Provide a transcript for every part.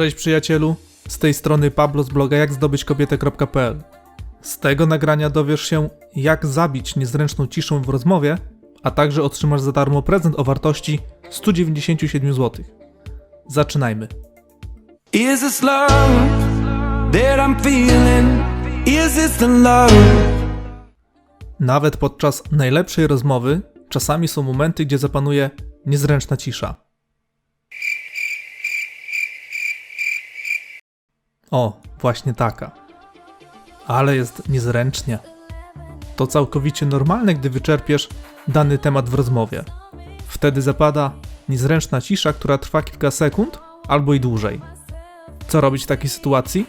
Cześć przyjacielu, z tej strony Pablo z bloga jakzdobyćkobietę.pl. Z tego nagrania dowiesz się, jak zabić niezręczną ciszą w rozmowie, a także otrzymasz za darmo prezent o wartości 197 zł. Zaczynajmy. Is this love that I'm feeling? Is this the love? Nawet podczas najlepszej rozmowy czasami są momenty, gdzie zapanuje niezręczna cisza. O, właśnie taka. Ale jest niezręcznie. To całkowicie normalne, gdy wyczerpiesz dany temat w rozmowie. Wtedy zapada niezręczna cisza, która trwa kilka sekund albo i dłużej. Co robić w takiej sytuacji?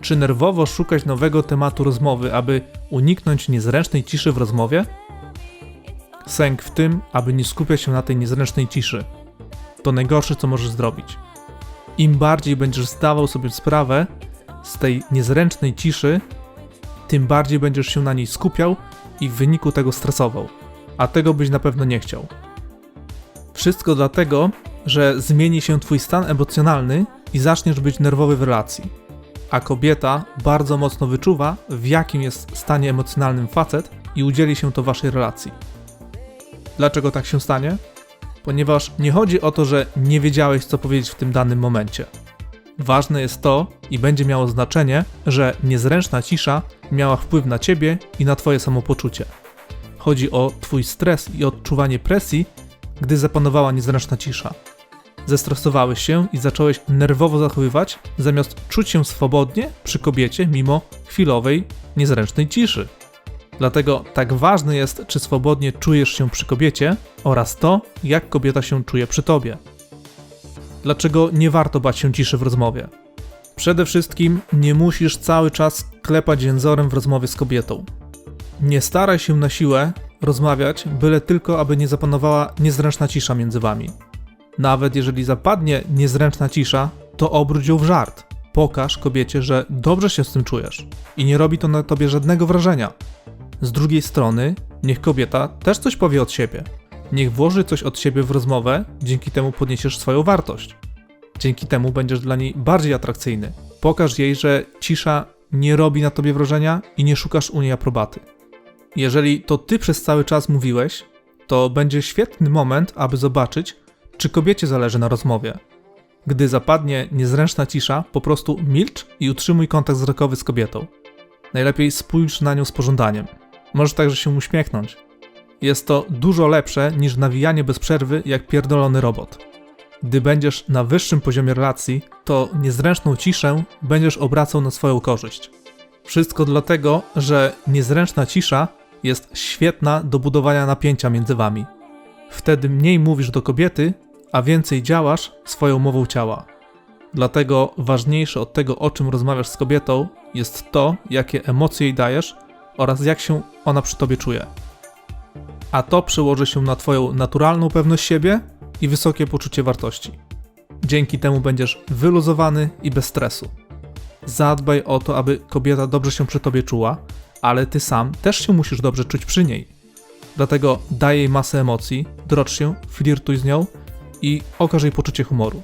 Czy nerwowo szukać nowego tematu rozmowy, aby uniknąć niezręcznej ciszy w rozmowie? Sęk w tym, aby nie skupiać się na tej niezręcznej ciszy. To najgorsze, co możesz zrobić. Im bardziej będziesz zdawał sobie sprawę z tej niezręcznej ciszy, tym bardziej będziesz się na niej skupiał i w wyniku tego stresował. A tego byś na pewno nie chciał. Wszystko dlatego, że zmieni się twój stan emocjonalny i zaczniesz być nerwowy w relacji. A kobieta bardzo mocno wyczuwa, w jakim jest stanie emocjonalnym facet i udzieli się to waszej relacji. Dlaczego tak się stanie? Ponieważ nie chodzi o to, że nie wiedziałeś, co powiedzieć w tym danym momencie. Ważne jest to i będzie miało znaczenie, że niezręczna cisza miała wpływ na ciebie i na twoje samopoczucie. Chodzi o twój stres i odczuwanie presji, gdy zapanowała niezręczna cisza. Zestresowałeś się i zacząłeś nerwowo zachowywać, zamiast czuć się swobodnie przy kobiecie mimo chwilowej, niezręcznej ciszy. Dlatego tak ważne jest, czy swobodnie czujesz się przy kobiecie oraz to, jak kobieta się czuje przy tobie. Dlaczego nie warto bać się ciszy w rozmowie? Przede wszystkim nie musisz cały czas klepać jęzorem w rozmowie z kobietą. Nie staraj się na siłę rozmawiać, byle tylko, aby nie zapanowała niezręczna cisza między wami. Nawet jeżeli zapadnie niezręczna cisza, to obróć ją w żart. Pokaż kobiecie, że dobrze się z tym czujesz i nie robi to na tobie żadnego wrażenia. Z drugiej strony, niech kobieta też coś powie od siebie. Niech włoży coś od siebie w rozmowę, dzięki temu podniesiesz swoją wartość. Dzięki temu będziesz dla niej bardziej atrakcyjny. Pokaż jej, że cisza nie robi na tobie wrażenia i nie szukasz u niej aprobaty. Jeżeli to ty przez cały czas mówiłeś, to będzie świetny moment, aby zobaczyć, czy kobiecie zależy na rozmowie. Gdy zapadnie niezręczna cisza, po prostu milcz i utrzymuj kontakt wzrokowy z kobietą. Najlepiej spójrz na nią z pożądaniem. Możesz także się uśmiechnąć. Jest to dużo lepsze niż nawijanie bez przerwy jak pierdolony robot. Gdy będziesz na wyższym poziomie relacji, to niezręczną ciszę będziesz obracał na swoją korzyść. Wszystko dlatego, że niezręczna cisza jest świetna do budowania napięcia między wami. Wtedy mniej mówisz do kobiety, a więcej działasz swoją mową ciała. Dlatego ważniejsze od tego, o czym rozmawiasz z kobietą, jest to, jakie emocje jej dajesz oraz jak się ona przy tobie czuje. A to przełoży się na Twoją naturalną pewność siebie i wysokie poczucie wartości. Dzięki temu będziesz wyluzowany i bez stresu. Zadbaj o to, aby kobieta dobrze się przy Tobie czuła, ale Ty sam też się musisz dobrze czuć przy niej. Dlatego daj jej masę emocji, drocz się, flirtuj z nią i okaż jej poczucie humoru.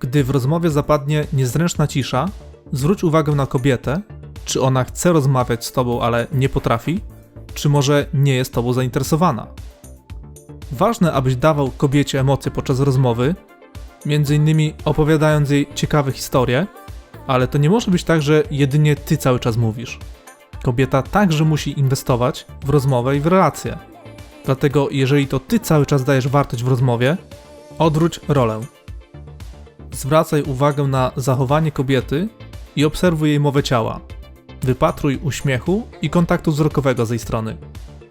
Gdy w rozmowie zapadnie niezręczna cisza, zwróć uwagę na kobietę, czy ona chce rozmawiać z tobą, ale nie potrafi, czy może nie jest tobą zainteresowana. Ważne, abyś dawał kobiecie emocje podczas rozmowy, między innymi opowiadając jej ciekawe historie, ale to nie może być tak, że jedynie ty cały czas mówisz. Kobieta także musi inwestować w rozmowę i w relacje. Dlatego, jeżeli to ty cały czas dajesz wartość w rozmowie, odwróć rolę. Zwracaj uwagę na zachowanie kobiety i obserwuj jej mowę ciała. Wypatruj uśmiechu i kontaktu wzrokowego z jej strony.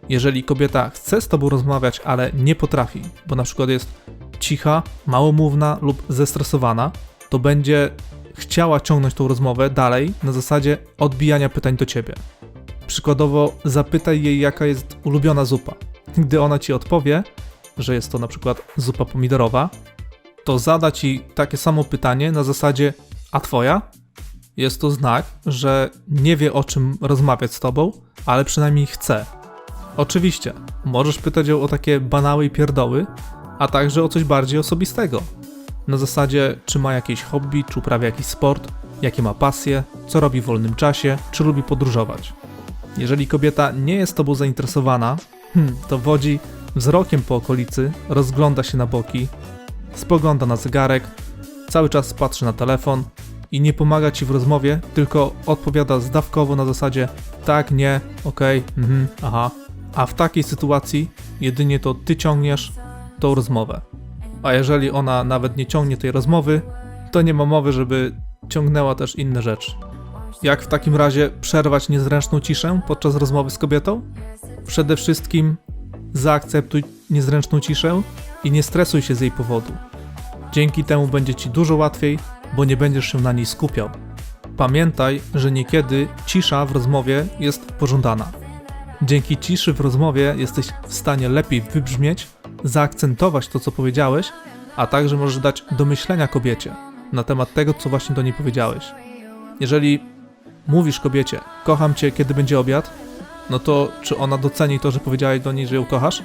Jeżeli kobieta chce z tobą rozmawiać, ale nie potrafi, bo na przykład jest cicha, małomówna lub zestresowana, to będzie chciała ciągnąć tą rozmowę dalej na zasadzie odbijania pytań do ciebie. Przykładowo zapytaj jej, jaka jest ulubiona zupa. Gdy ona ci odpowie, że jest to na przykład zupa pomidorowa, to zada ci takie samo pytanie na zasadzie: A twoja? Jest to znak, że nie wie o czym rozmawiać z tobą, ale przynajmniej chce. Oczywiście, możesz pytać ją o takie banały i pierdoły, a także o coś bardziej osobistego. Na zasadzie, czy ma jakieś hobby, czy uprawia jakiś sport, jakie ma pasje, co robi w wolnym czasie, czy lubi podróżować. Jeżeli kobieta nie jest tobą zainteresowana, hmm, to wodzi wzrokiem po okolicy, rozgląda się na boki, spogląda na zegarek, cały czas patrzy na telefon i nie pomaga ci w rozmowie, tylko odpowiada zdawkowo na zasadzie tak, nie, okej, mhm, aha. A w takiej sytuacji jedynie to ty ciągniesz tą rozmowę. A jeżeli ona nawet nie ciągnie tej rozmowy, to nie ma mowy, żeby ciągnęła też inne rzeczy. Jak w takim razie przerwać niezręczną ciszę podczas rozmowy z kobietą? Przede wszystkim zaakceptuj niezręczną ciszę i nie stresuj się z jej powodu. Dzięki temu będzie ci dużo łatwiej, bo nie będziesz się na niej skupiał. Pamiętaj, że niekiedy cisza w rozmowie jest pożądana. Dzięki ciszy w rozmowie jesteś w stanie lepiej wybrzmieć, zaakcentować to, co powiedziałeś, a także możesz dać do myślenia kobiecie na temat tego, co właśnie do niej powiedziałeś. Jeżeli mówisz kobiecie, kocham cię, kiedy będzie obiad, no to czy ona doceni to, że powiedziałeś do niej, że ją kochasz?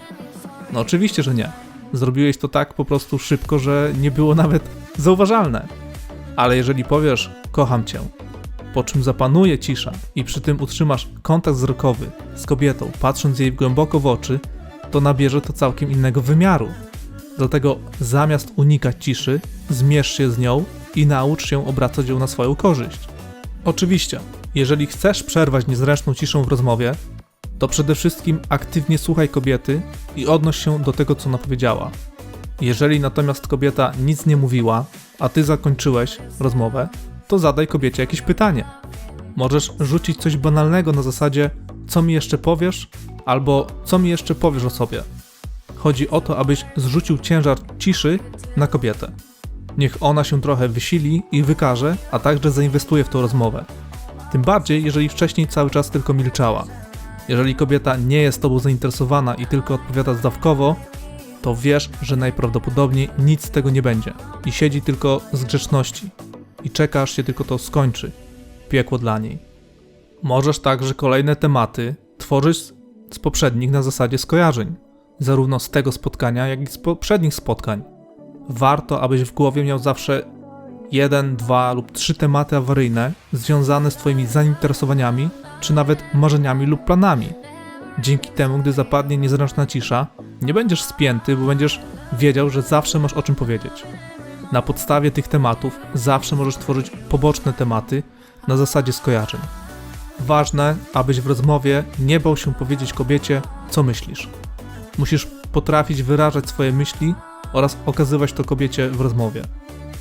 No oczywiście, że nie. Zrobiłeś to tak po prostu szybko, że nie było nawet zauważalne. Ale jeżeli powiesz, kocham cię, po czym zapanuje cisza i przy tym utrzymasz kontakt wzrokowy z kobietą, patrząc jej głęboko w oczy, to nabierze to całkiem innego wymiaru. Dlatego zamiast unikać ciszy, zmierz się z nią i naucz się obracać ją na swoją korzyść. Oczywiście, jeżeli chcesz przerwać niezręczną ciszą w rozmowie, to przede wszystkim aktywnie słuchaj kobiety i odnoś się do tego, co ona powiedziała. Jeżeli natomiast kobieta nic nie mówiła, a ty zakończyłeś rozmowę, to zadaj kobiecie jakieś pytanie. Możesz rzucić coś banalnego na zasadzie, co mi jeszcze powiesz, albo co mi jeszcze powiesz o sobie. Chodzi o to, abyś zrzucił ciężar ciszy na kobietę. Niech ona się trochę wysili i wykaże, a także zainwestuje w tą rozmowę. Tym bardziej, jeżeli wcześniej cały czas tylko milczała. Jeżeli kobieta nie jest tobą zainteresowana i tylko odpowiada zdawkowo, to wiesz, że najprawdopodobniej nic z tego nie będzie i siedzi tylko z grzeczności i czeka, aż się tylko to skończy. Piekło dla niej. Możesz także kolejne tematy tworzyć z poprzednich na zasadzie skojarzeń, zarówno z tego spotkania, jak i z poprzednich spotkań. Warto, abyś w głowie miał zawsze jeden, dwa lub trzy tematy awaryjne związane z Twoimi zainteresowaniami, czy nawet marzeniami lub planami. Dzięki temu, gdy zapadnie niezręczna cisza, nie będziesz spięty, bo będziesz wiedział, że zawsze masz o czym powiedzieć. Na podstawie tych tematów zawsze możesz tworzyć poboczne tematy na zasadzie skojarzeń. Ważne, abyś w rozmowie nie bał się powiedzieć kobiecie, co myślisz. Musisz potrafić wyrażać swoje myśli oraz okazywać to kobiecie w rozmowie.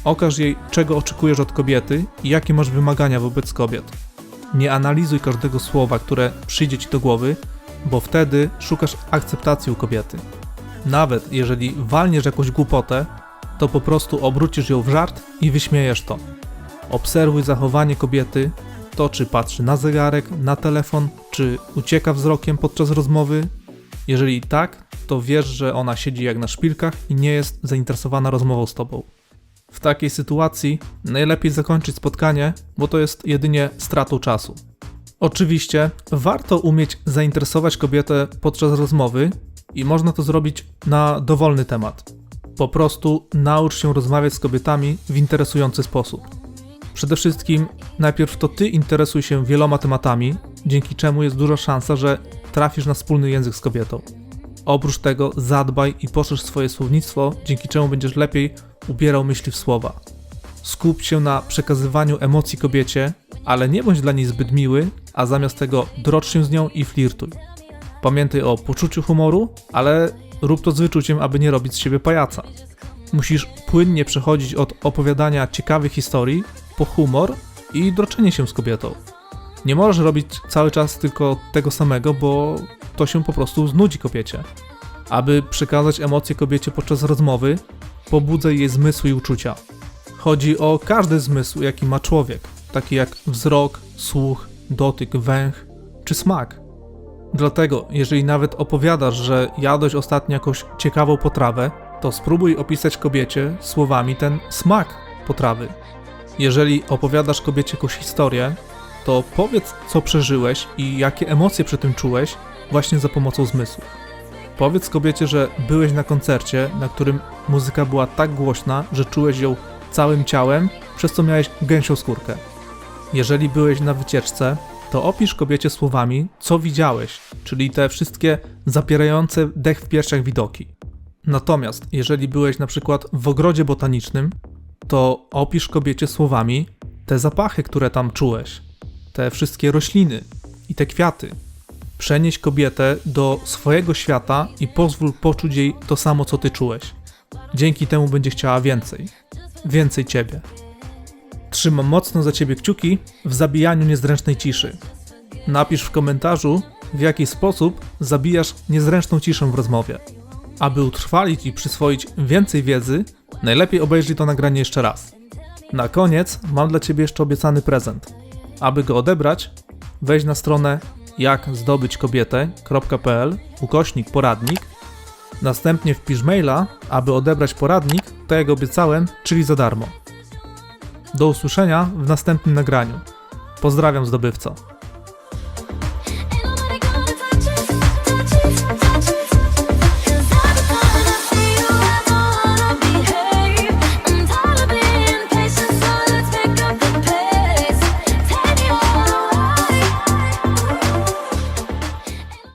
Okaż jej, czego oczekujesz od kobiety i jakie masz wymagania wobec kobiet. Nie analizuj każdego słowa, które przyjdzie ci do głowy, bo wtedy szukasz akceptacji u kobiety. Nawet jeżeli walniesz jakąś głupotę, to po prostu obrócisz ją w żart i wyśmiejesz to. Obserwuj zachowanie kobiety, to czy patrzy na zegarek, na telefon, czy ucieka wzrokiem podczas rozmowy. Jeżeli tak, to wiesz, że ona siedzi jak na szpilkach i nie jest zainteresowana rozmową z tobą. W takiej sytuacji najlepiej zakończyć spotkanie, bo to jest jedynie stratą czasu. Oczywiście warto umieć zainteresować kobietę podczas rozmowy i można to zrobić na dowolny temat. Po prostu naucz się rozmawiać z kobietami w interesujący sposób. Przede wszystkim najpierw to ty interesuj się wieloma tematami, dzięki czemu jest duża szansa, że trafisz na wspólny język z kobietą. Oprócz tego zadbaj i poszerz swoje słownictwo, dzięki czemu będziesz lepiej ubierał myśli w słowa. Skup się na przekazywaniu emocji kobiecie, ale nie bądź dla niej zbyt miły, a zamiast tego drocz się z nią i flirtuj. Pamiętaj o poczuciu humoru, ale rób to z wyczuciem, aby nie robić z siebie pajaca. Musisz płynnie przechodzić od opowiadania ciekawych historii po humor i droczenie się z kobietą. Nie możesz robić cały czas tylko tego samego, bo to się po prostu znudzi kobiecie. Aby przekazać emocje kobiecie podczas rozmowy, pobudzaj jej zmysły i uczucia. Chodzi o każdy zmysł, jaki ma człowiek, taki jak wzrok, słuch, dotyk, węch czy smak. Dlatego, jeżeli nawet opowiadasz, że jadłeś ostatnio jakąś ciekawą potrawę, to spróbuj opisać kobiecie słowami ten smak potrawy. Jeżeli opowiadasz kobiecie jakąś historię, to powiedz, co przeżyłeś i jakie emocje przy tym czułeś, właśnie za pomocą zmysłów. Powiedz kobiecie, że byłeś na koncercie, na którym muzyka była tak głośna, że czułeś ją całym ciałem, przez co miałeś gęsią skórkę. Jeżeli byłeś na wycieczce, to opisz kobiecie słowami, co widziałeś, czyli te wszystkie zapierające dech w piersiach widoki. Natomiast jeżeli byłeś na przykład w ogrodzie botanicznym, to opisz kobiecie słowami te zapachy, które tam czułeś, te wszystkie rośliny i te kwiaty. Przenieś kobietę do swojego świata i pozwól poczuć jej to samo, co ty czułeś. Dzięki temu będzie chciała więcej. Więcej ciebie. Trzymam mocno za ciebie kciuki w zabijaniu niezręcznej ciszy. Napisz w komentarzu, w jaki sposób zabijasz niezręczną ciszę w rozmowie. Aby utrwalić i przyswoić więcej wiedzy, najlepiej obejrzyj to nagranie jeszcze raz. Na koniec mam dla ciebie jeszcze obiecany prezent. Aby go odebrać, wejdź na stronę jakzdobyćkobietę.pl ukośnik poradnik. Następnie wpisz maila, aby odebrać poradnik, tak jak obiecałem, czyli za darmo. Do usłyszenia w następnym nagraniu. Pozdrawiam zdobywco.